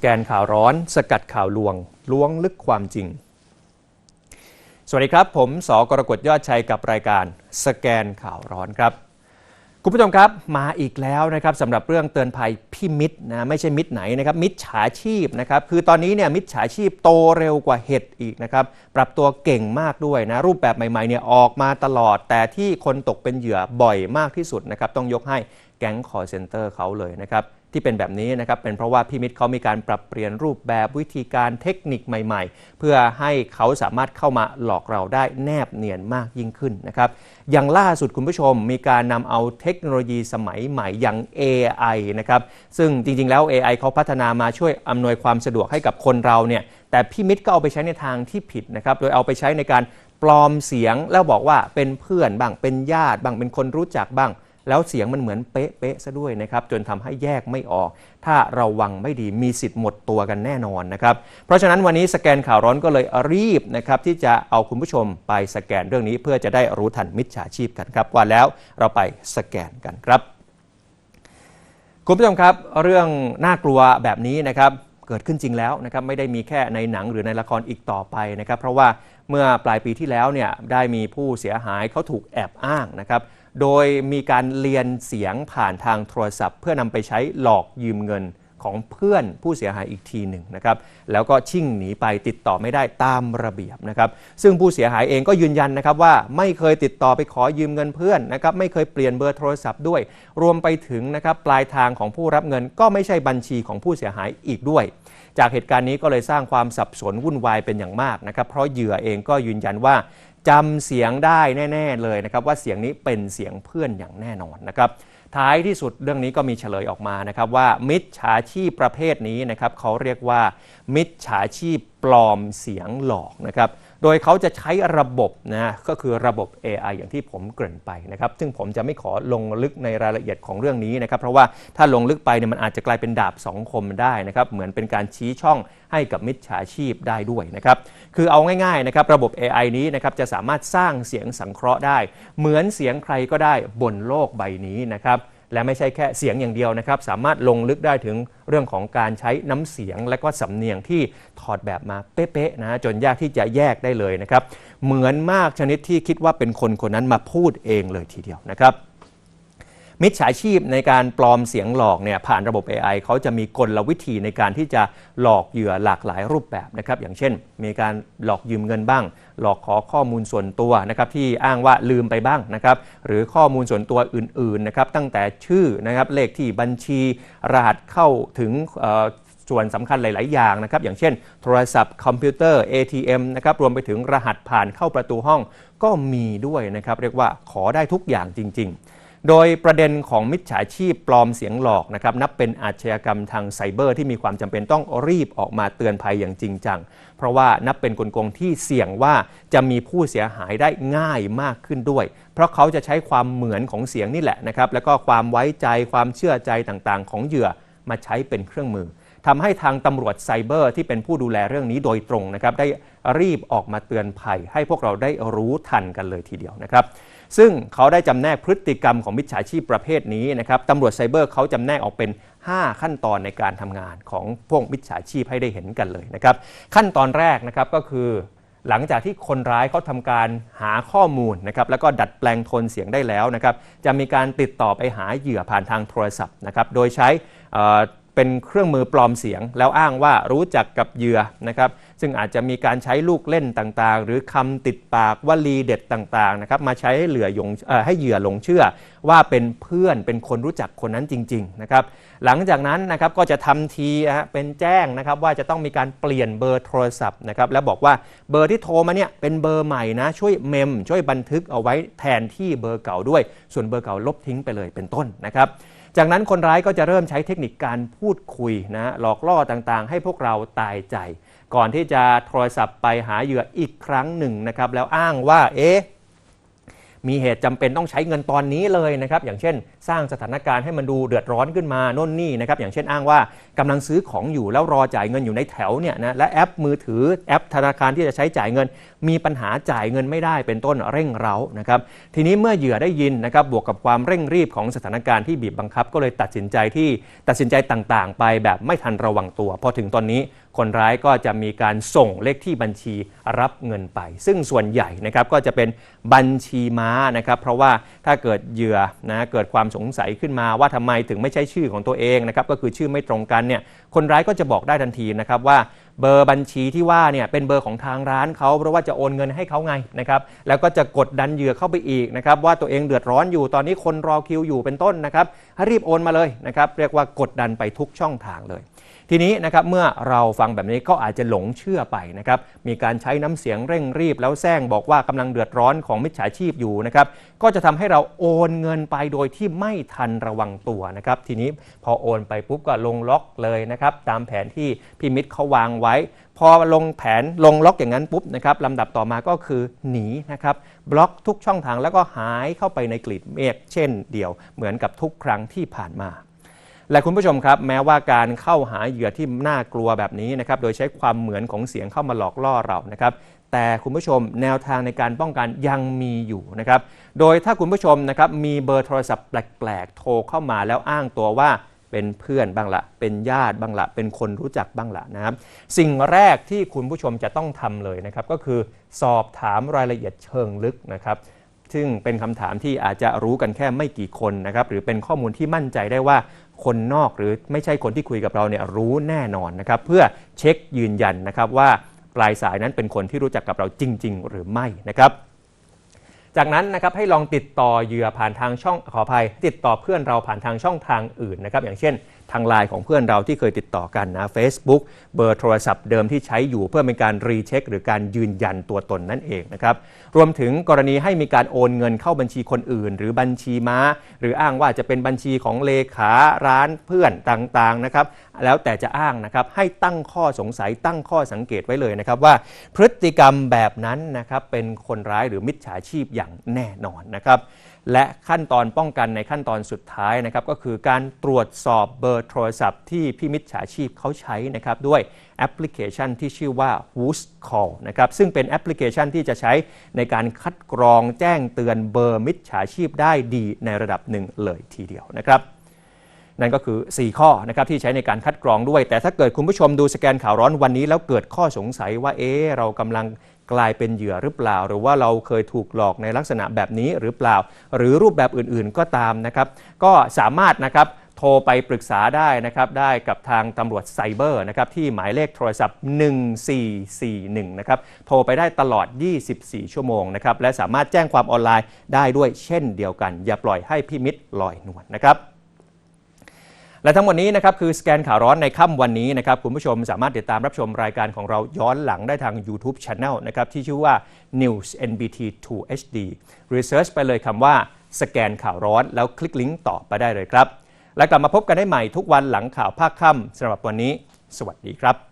แกนข่าวร้อน สกัดข่าวลวง ล้วงลึกความจริง สวัสดีครับ ผมสกรกฎยอดชัยกับรายการสแกนข่าวร้อนครับ คุณผู้ชมครับมาอีกแล้วนะครับสำหรับเรื่องเตือนภัยพี่มิตรนะไม่ใช่มิตรไหนนะครับ มิตรฉาชีพนะครับคือตอนนี้เนี่ยมิตรฉาชีพโตเร็วกว่าเห็ดอีกนะครับปรับตัวเก่งมากด้วยนะรูปแบบใหม่ๆเนี่ยออกมาตลอด แต่ที่คนตกเป็นเหยื่อบ่อยมากที่สุดนะครับต้องยกให้แก๊งคอร์เซนเตอร์เขาเลยนะครับ ที่เป็นแบบนี้นะครับเป็นเพราะว่าพี่มิตรเขามีการปรับเปลี่ยนรูปแบบวิธีการเทคนิคใหม่ๆ เพื่อให้เขาสามารถเข้ามาหลอกเราได้แนบเนียนมากยิ่งขึ้นนะครับอย่างล่าสุดคุณผู้ชมมีการนำเอาเทคโนโลยีสมัยใหม่อย่าง AI นะครับซึ่งจริงๆแล้ว AI เขาพัฒนามาช่วยอำนวยความสะดวกให้กับคนเราเนี่ยแต่พี่มิตรก็เอาไปใช้ในทางที่ผิดนะครับโดยเอาไปใช้ในการปลอมเสียงแล้วบอกว่าเป็นเพื่อนบ้างเป็นญาติบ้างเป็นคนรู้จักบ้าง แล้วเสียงมันเหมือนเป๊ะๆซะด้วยนะครับจนทำให้แยกไม่ออก ถ้าเราวังไม่ดีมีสิทธิ์หมดตัวกันแน่นอนนะครับเพราะฉะนั้นวันนี้สแกนข่าวร้อนก็เลยรีบนะครับที่จะเอาคุณผู้ชมไปสแกนเรื่องนี้ เพื่อจะได้รู้ทันมิจฉาชีพกันครับว่าแล้วเราไปสแกนกันครับคุณผู้ชมครับเรื่องน่ากลัวแบบนี้นะครับเกิดขึ้นจริงแล้วนะครับไม่ได้มีแค่ในหนังหรือในละครอีกต่อไปนะครับเพราะว่าเมื่อปลายปีที่แล้วเนี่ยได้มีผู้เสียหายเขาถูกแอบอ้างนะครับ โดยมีการเรียนเสียงผ่านทางโทรศัพท์ เพื่อนำไปใช้หลอกยืมเงินของเพื่อนผู้เสียหายอีกทีหนึ่งนะครับ แล้วก็ชิ่งหนีไปติดต่อไม่ได้ตามระเบียบนะครับ ซึ่งผู้เสียหายเองก็ยืนยันนะครับว่าไม่เคยติดต่อไปขอยืมเงินเพื่อนนะครับ ไม่เคยเปลี่ยนเบอร์โทรศัพท์ด้วย รวมไปถึงนะครับปลายทางของผู้รับเงินก็ไม่ใช่บัญชีของผู้เสียหายอีกด้วย จากเหตุการณ์นี้ก็เลยสร้างความสับสนวุ่นวายเป็นอย่างมากนะครับ เพราะเหยื่อเองก็ยืนยันว่า จำเสียงได้แน่ ๆเลยนะครับว่าเสียงนี้เป็นเสียงเพื่อนอย่างแน่นอนนะครับท้ายที่สุดเรื่องนี้ก็มีเฉลยออกมานะครับว่ามิจฉาชีพประเภทนี้นะครับเขาเรียกว่ามิจฉาชีพปลอมเสียงหลอกนะครับ โดยเขาจะใช้ระบบนะก็คือระบบ AI อย่างที่ผมเกริ่นไปนะครับซึ่งผมจะไม่ขอลงลึกในรายละเอียดของเรื่องนี้นะครับเพราะว่าถ้าลงลึกไปเนี่ยมันอาจจะกลายเป็นดาบสองคมได้นะครับเหมือนเป็นการชี้ช่องให้กับมิจฉาชีพได้ด้วยนะครับคือเอาง่ายๆนะครับระบบ AI นี้นะครับจะสามารถสร้างเสียงสังเคราะห์ได้ เหมือนเสียงใครก็ได้บนโลกใบนี้นะครับ และไม่ใช่แค่เสียงอย่างเดียวนะครับ สามารถลงลึกได้ถึงเรื่องของการใช้น้ำเสียง และก็สำเนียงที่ถอดแบบมาเป๊ะๆนะจนยากที่จะแยกได้เลยนะครับ เหมือนมากชนิดที่คิดว่าเป็นคนคนนั้นมาพูดเองเลยทีเดียวนะครับ มิจฉาชีพในการปลอมเสียงหลอกเนี่ยผ่านระบบ AI เขาจะมีกลวิธีในการที่จะหลอกเหยื่อหลากหลายรูปแบบนะครับอย่างเช่น มีการหลอกยืมเงินบ้าง หลอกขอข้อมูลส่วนตัวนะครับที่อ้างว่าลืมไปบ้างนะครับหรือข้อมูลส่วนตัวอื่นๆนะครับตั้งแต่ชื่อนะครับเลขที่บัญชี รหัสเข้าถึงส่วนสำคัญหลาย ๆ อย่างนะครับอย่างเช่น โทรศัพท์คอมพิวเตอร์ ATM นะครับรวมไปถึงรหัสผ่านเข้าประตูห้องก็มีด้วยนะครับเรียกว่าขอได้ทุกอย่างจริง ๆ โดยประเด็นของมิจฉาชีพปลอมเสียงหลอกนะครับนับเป็นอาชญากรรมทางไซเบอร์ที่มีความจำเป็นต้องรีบออกมาเตือนภัยอย่างจริงจัง เพราะว่านับเป็นกลโกงที่เสี่ยงว่าจะมีผู้เสียหายได้ง่ายมากขึ้นด้วย เพราะเขาจะใช้ความเหมือนของเสียงนี่แหละนะครับแล้วก็ความไว้ใจความเชื่อใจต่างๆ ของเหยื่อมาใช้เป็นเครื่องมือทำให้ทางตำรวจไซเบอร์ที่เป็นผู้ดูแลเรื่องนี้โดยตรงนะครับได้ รีบออกมาเตือนภัย ให้พวกเราได้รู้ทันกันเลยทีเดียวนะครับ ซึ่งเขาได้จำแนกพฤติกรรมของมิจฉาชีพประเภทนี้นะครับตำรวจไซเบอร์เขาจำแนกออกเป็น 5 ขั้นตอนในการทำงานของพวกมิจฉาชีพให้ได้เห็นกันเลยนะครับ ขั้นตอนแรกนะครับก็คือหลังจากที่คนร้ายเขาทำการหาข้อมูลนะครับแล้วก็ดัดแปลงโทนเสียงได้แล้วนะครับจะมีการติดต่อไปหาเหยื่อผ่านทางโทรศัพท์นะครับโดยใช้ เป็นเครื่องมือปลอมเสียง แล้วอ้างว่ารู้จักกับเหยื่อนะครับซึ่งอาจจะมีการใช้ลูกเล่นต่างๆ หรือคำติดปากวลีเด็ดต่างๆนะครับมาใช้ให้เหลือยงให้เหยื่อหลงเชื่อ ว่าเป็นเพื่อนเป็นคนรู้จักคนนั้นจริงๆนะครับหลังจากนั้นนะครับก็จะทำทีเป็นแจ้งนะครับว่าจะต้องมีการเปลี่ยนเบอร์โทรศัพท์นะครับแล้วบอกว่าเบอร์ที่โทรมาเนี่ยเป็นเบอร์ใหม่นะช่วยเมมช่วยบันทึกเอาไว้แทนที่เบอร์เก่าด้วย ส่วนเบอร์เก่าลบทิ้งไปเลยเป็นต้นนะครับ จากนั้นคนร้ายก็จะเริ่มใช้เทคนิคการพูดคุยนะหลอกล่อต่างๆ ให้พวกเราตายใจ ก่อนที่จะโทรศัพท์ไปหาเหยื่ออีกครั้งหนึ่งนะครับแล้วอ้างว่าเอ๊ะ มีเหตุจำเป็นต้องใช้เงินตอนนี้เลยนะครับอย่างเช่น สร้างสถานการณ์ให้มันดูเดือดร้อนขึ้นมาโน่นนี่นะครับอย่างเช่นอ้างว่ากำลังซื้อของอยู่แล้วรอจ่ายเงินอยู่ในแถวเนี่ยนะและแอปมือถือแอปธนาคารที่จะใช้จ่ายเงิน มีปัญหาจ่ายเงินไม่ได้เป็นต้นเร่งเร้านะครับทีนี้เมื่อเหยื่อได้ยินนะครับบวกกับความเร่งรีบของสถานการณ์ที่บีบบังคับ ก็เลยตัดสินใจที่ตัดสินใจต่างๆ ไปแบบไม่ทันระวังตัว พอถึงตอนนี้คนร้ายก็จะมีการส่งเลขที่บัญชีรับเงินไป ซึ่งส่วนใหญ่นะครับก็จะเป็นบัญชีม้านะครับ เพราะว่าถ้าเกิดเหยื่อนะเกิดความสงสัยขึ้นมาว่าทำไมถึงไม่ใช่ชื่อของตัวเองนะครับก็คือชื่อไม่ตรงกันเนี่ยคนร้ายก็จะบอกได้ทันทีนะครับว่าเบอร์บัญชีที่ว่าเนี่ยเป็นเบอร์ของทางร้านเขาเพราะว่าจะโอนเงินให้เขาไงนะครับแล้วก็จะกดดันเหยื่อเข้าไปอีกนะครับว่าตัวเองเดือดร้อนอยู่ตอนนี้คนรอคิวอยู่เป็นต้นนะครับรีบโอนมาเลยนะครับเรียกว่ากดดันไปทุกช่องทางเลย ทีนี้นะครับเมื่อเราฟังแบบนี้ก็อาจจะหลงเชื่อไปนะครับมีการใช้น้ำเสียงเร่งรีบ แล้วแซงบอกว่ากำลังเดือดร้อนของมิจฉาชีพอยู่นะครับก็จะทำให้เราโอนเงินไปโดยที่ไม่ทันระวังตัวนะครับทีนี้พอโอนไปปุ๊บก็ลงล็อกเลยนะครับตามแผนที่พี่มิตรเขาวางไว้ พอลงแผนลงล็อกอย่างนั้นปุ๊บนะครับลำดับต่อมาก็คือหนีนะครับบล็อกทุกช่องทางแล้วก็หายเข้าไปในกลีบเมฆเช่นเดียว เหมือนกับทุกครั้งที่ผ่านมา และคุณผู้ชมครับ แม้ว่าการเข้าหาเหยื่อที่น่ากลัวแบบนี้นะครับโดยใช้ความเหมือนของเสียงเข้ามาหลอกล่อเรานะครับแต่คุณผู้ชมแนวทางในการป้องกันยังมีอยู่นะครับโดยถ้าคุณผู้ชมนะครับมีเบอร์โทรศัพท์แปลกๆ โทรเข้ามาแล้วอ้างตัวว่าเป็นเพื่อนบ้างละ เป็นญาติบ้างละ เป็นคนรู้จักบ้างละนะครับ สิ่งแรกที่คุณผู้ชมจะต้องทำเลยนะครับ ก็คือสอบถามรายละเอียดเชิงลึกนะครับ ซึ่งเป็นคำถามที่อาจจะรู้กันแค่ไม่กี่คนนะครับ หรือเป็นข้อมูลที่มั่นใจได้ว่า คนนอกหรือไม่ใช่คนที่คุยกับเราเนี่ยรู้แน่นอนนะครับเพื่อเช็คยืนยันนะครับว่าปลายสายนั้นเป็นคนที่รู้จักกับเราจริง ๆ หรือไม่นะครับจากนั้นนะครับให้ลองติดต่อเหยื่อผ่านทางช่องขออภัย ติดต่อเพื่อนเราผ่านทางช่องทางอื่นนะครับอย่างเช่น ทางไลน์ของเพื่อนเราที่เคยติดต่อกันนะ Facebook เบอร์โทรศัพท์เดิมที่ใช้อยู่เพื่อเป็นการรีเช็ค หรือการยืนยันตัวตนนั่นเองนะครับรวมถึงกรณีให้มีการโอนเงินเข้าบัญชีคนอื่น หรือบัญชีม้า หรืออ้างว่าจะเป็นบัญชีของเลขาร้านเพื่อนต่างๆนะครับแล้วแต่จะอ้างนะครับให้ตั้งข้อสงสัยตั้งข้อสังเกตไว้เลยนะครับว่าพฤติกรรมแบบนั้นนะครับเป็นคนร้ายหรือมิจฉาชีพอย่างแน่นอนนะครับ และขั้นตอนป้องกันในขั้นตอนสุดท้ายนะครับก็คือการตรวจสอบเบอร์โทรศัพท์ที่พี่มิจฉาชีพเขาใช้นะครับด้วยแอปพลิเคชันที่ชื่อว่า Who's Call นะครับซึ่งเป็นแอปพลิเคชันที่จะใช้ในการคัดกรองแจ้งเตือนเบอร์มิจฉาชีพได้ดีในระดับหนึ่งเลยทีเดียวนะครับนั่นก็คือ 4 ข้อนะครับที่ใช้ในการคัดกรองด้วย แต่ถ้าเกิดคุณผู้ชมดูสแกนข่าวร้อนวันนี้ แล้วเกิดข้อสงสัยว่าเอ๊เรากำลัง กลายเป็นเหยื่อหรือเปล่า หรือว่าเราเคยถูกหลอกในลักษณะแบบนี้หรือเปล่า หรือรูปแบบอื่นๆก็ตามนะครับ ก็สามารถนะครับโทรไปปรึกษาได้นะครับได้กับทางตำรวจไซเบอร์นะครับที่หมายเลขโทรศัพท์ 1441 นะครับโทรไปได้ตลอด 24 ชั่วโมงนะครับและสามารถแจ้งความออนไลน์ได้ด้วยเช่นเดียวกัน อย่าปล่อยให้พี่มิตรลอยนวลนะครับ และทั้งหมดนี้นะครับคือสแกนข่าวร้อนในค่ำวันนี้นะครับคุณผู้ชมสามารถติดตามรับชมรายการของเราย้อนหลังได้ทาง YouTube Channel นะครับที่ชื่อว่า News NBT 2 HD Research ไปเลยคำว่าสแกนข่าวร้อนแล้วคลิกลิงก์ต่อไปได้เลยครับ และกลับมาพบกันได้ใหม่ทุกวันหลังข่าวภาคค่ำสำหรับวันนี้ สวัสดีครับ